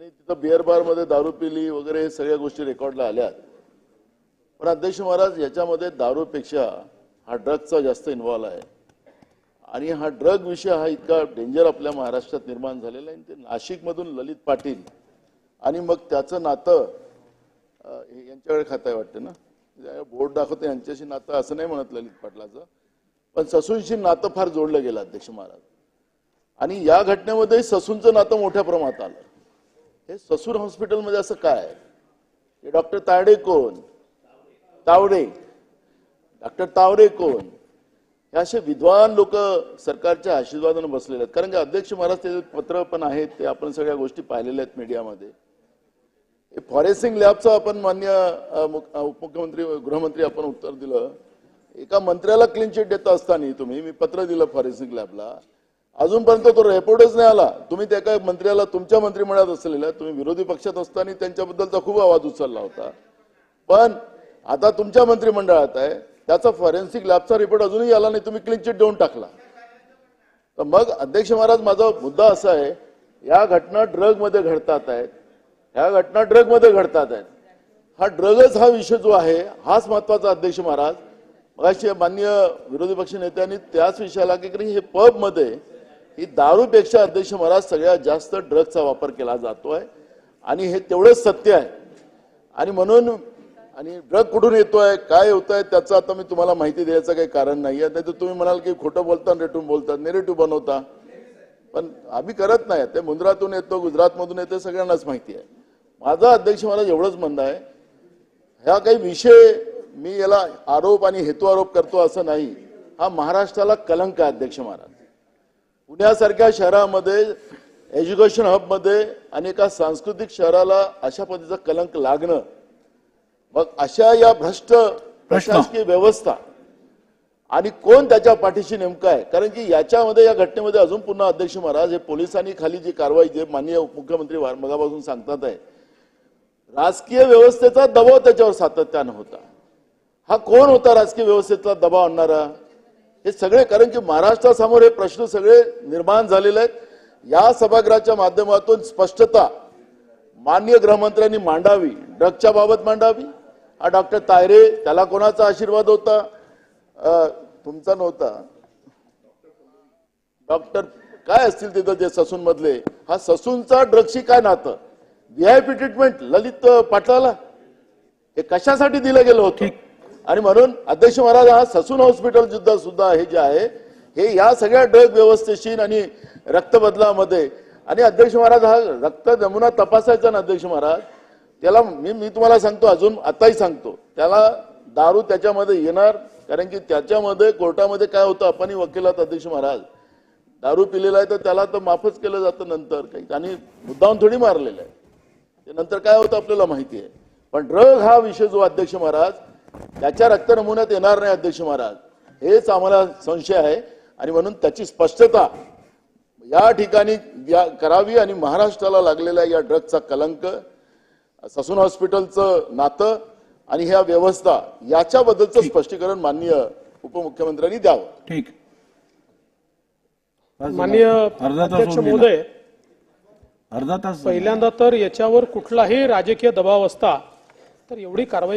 त्यांनी तिथं बिअर बारमध्ये दारू पिली वगैरे हे सगळ्या गोष्टी रेकॉर्डला आल्यात. पण अध्यक्ष महाराज याच्यामध्ये दारूपेक्षा हा ड्रगचा जास्त इन्व्हॉल्व आहे. आणि हा ड्रग विषय हा इतका डेंजर आपल्या महाराष्ट्रात निर्माण झालेला आहे. आणि ते नाशिकमधून ललित पाटील आणि मग त्याचं नातं यांच्याकडे खातं आहे वाटतं ना? बोर्ड दाखवते यांच्याशी नातं असं नाही म्हणत ललित पाटलाचं. पण ससूनशी नातं फार जोडलं गेलं अध्यक्ष महाराज. आणि या घटनेमध्ये ससूनचं नातं मोठ्या प्रमाणात आलं. हे ससून हॉस्पिटलमध्ये असं काय? हे डॉक्टर ताडे कोण? तावडे. डॉक्टर तावडे कोण? हे असे विद्वान लोक सरकारच्या आशीर्वादानं बसलेले आहेत. कारण की अध्यक्ष महाराज ते पत्र पण आहेत ते आपण सगळ्या गोष्टी पाहिलेल्या आहेत मीडियामध्ये. हे फॉरेन्सिक लॅबचं आपण मान्य उपमुख्यमंत्री गृहमंत्री आपण उत्तर दिलं. एका मंत्र्याला क्लीन चिट देता असताना तुम्ही मी पत्र दिलं फॉरेन्सिक लॅबला. अजूनपर्यंत तो रिपोर्टच नाही आला. तुम्ही त्या एका मंत्र्याला तुमच्या मंत्रिमंडळात असलेल्या तुम्ही विरोधी पक्षात असताना त्यांच्याबद्दलचा खूप आवाज उचलला होता. पण आता तुमच्या मंत्रिमंडळात आहे त्याचा फॉरेन्सिक लॅबचा रिपोर्ट अजूनही आला नाही तुम्ही क्लीन चिट देऊन टाकला. तर मग अध्यक्ष महाराज माझा मुद्दा असा आहे या घटना ड्रगमध्ये घडतात आहेत ह्या घटना ड्रगमध्ये घडतात आहेत. हा ड्रगच हा विषय जो आहे हाच महत्त्वाचा अध्यक्ष महाराज. मगाशी मान्य विरोधी पक्ष नेत्यांनी त्याच विषयाला की हे पबमध्ये ही दारूपेक्षा अध्यक्ष महाराज सगळ्यात जास्त ड्रगचा वापर केला जातो आहे आणि हे तेवढंच सत्य आहे. आणि म्हणून आणि ड्रग कुठून येतोय काय होतंय त्याचं आता मी तुम्हाला माहिती द्यायचं काही कारण नाही आहे नाही तर तुम्ही म्हणाल की खोटं बोलता रेटून बोलतात नेरेटिव्ह बनवता. पण आम्ही करत नाही. ते मुंद्रातून येतो गुजरातमधून येतो सगळ्यांनाच माहिती आहे. माझा अध्यक्ष मला एवढंच म्हणणं आहे. ह्या काही विषय मी याला आरोप आणि हेतू आरोप करतो असं नाही. हा महाराष्ट्राला कलंक आहे अध्यक्ष महाराज. पुण्यासारख्या शहरामध्ये एज्युकेशन हबमध्ये आणि एका सांस्कृतिक शहराला अशा पद्धतीचा कलंक लागणं मग अशा या भ्रष्ट प्रशासकीय व्यवस्था आणि कोण त्याच्या पाठीशी नेमकं आहे? कारण की याच्यामध्ये या घटनेमध्ये अजून पुन्हा अध्यक्ष महाराज हे पोलिसांनी खाली जी कारवाई जे माननीय उपमुख्यमंत्री वार- मगापासून सांगतात आहे राजकीय व्यवस्थेचा दबाव त्याच्यावर सातत्यानं होता. हा कोण होता राजकीय व्यवस्थेतला दबाव आणणारा? हे सगळे कारण की महाराष्ट्रासमोर हे प्रश्न सगळे निर्माण झालेले आहेत. या सभागृहाच्या माध्यमातून स्पष्टता मान्य गृहमंत्र्यांनी मांडावी ड्रगच्या बाबत मांडावी. हा डॉक्टर तायरे त्याला कोणाचा आशीर्वाद होता? तुमचा नव्हता. डॉक्टर काय असतील तिथं जे ससून मधले हा ससूनचा ड्रगशी काय नातं? व्हीआयपी ट्रीटमेंट ललित पाटलाला? हे कशासाठी दिलं गेलं होतं? आणि म्हणून अध्यक्ष महाराज हा ससून हॉस्पिटल सुद्धा सुद्धा हे जे आहे हे या सगळ्या ड्रग व्यवस्थेशी आणि रक्तबदलामध्ये. आणि अध्यक्ष महाराज हा रक्त नमुना तपासायचा ना अध्यक्ष महाराज त्याला मी मी तुम्हाला सांगतो अजून आताही सांगतो. त्याला दारू त्याच्यामध्ये येणार कारण की त्याच्यामध्ये कोर्टामध्ये काय होतं आपणही वकिलात अध्यक्ष महाराज. दारू पिलेला आहे तर त्याला तर माफच केलं जातं नंतर काही. आणि मुद्दाहून थोडी मारलेलं आहे. ते नंतर काय होतं आपल्याला माहिती आहे. पण ड्रग हा विषय जो अध्यक्ष महाराज त्याच्या रक्त नमुन्यात येणार नाही अध्यक्ष महाराज हेच आम्हाला संशय आहे आणि म्हणून त्याची स्पष्टता या ठिकाणी करावी आणि महाराष्ट्राला लागलेल्या या ड्रगचा कलंक ससून हॉस्पिटलचं नातं आणि ह्या व्यवस्था याच्याबद्दलचं स्पष्टीकरण माननीय उपमुख्यमंत्र्यांनी द्यावं ठीक माननीय झालं. अर्धा तास अध्यक्ष. महोदय अर्धा तास. पहिल्यांदा तर याच्यावर कुठलाही राजकीय दबाव असता तर एवढी कारवाई